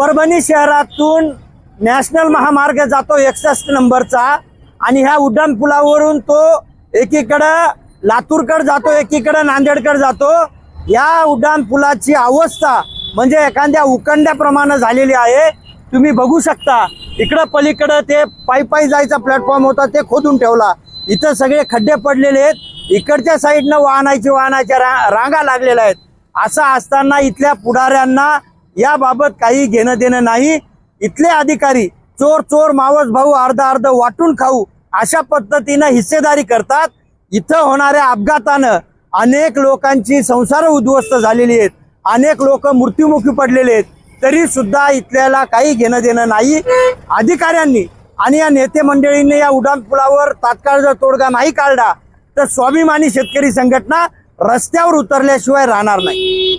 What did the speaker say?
परभणी शहरातून नॅशनल महामार्ग जातो एकसष्ट नंबरचा. आणि ह्या उड्डाण पुलावरून तो एकीकडं लातूरकडे जातो एकीकडं नांदेडकडे जातो. या उड्डाण पुलाची अवस्था म्हणजे एखाद्या उकंड्याप्रमाणे झालेली आहे. तुम्ही बघू शकता इकडं पलीकडं ते पायी पायी जायचा प्लॅटफॉर्म होता ते खोदून ठेवला. इथं सगळे खड्डे पडलेले आहेत. इकडच्या साईडनं वाहनाची वाहनाच्या रा रांगा लागलेल्या आहेत. असं असताना इथल्या पुढाऱ्यांना याबाबत काही घेणं देणं नाही. इथले अधिकारी चोर चोर मावस भाऊ अर्ध अर्ध वाटून खाऊ अशा पद्धतीनं हिस्सेदारी करतात. इथं होणाऱ्या अपघातानं अनेक लोकांची संसार उद्ध्वस्त झालेली आहेत. अनेक लोक मृत्युमुखी पडलेले आहेत. तरी सुद्धा इथल्याला काही घेणं देणं नाही. अधिकाऱ्यांनी आणि या नेते मंडळींनी या उड्डाणपुलावर तात्काळ जर तोडगा नाही काढला तर स्वाभिमानी शेतकरी संघटना रस्त्यावर उतरल्याशिवाय राहणार नाही.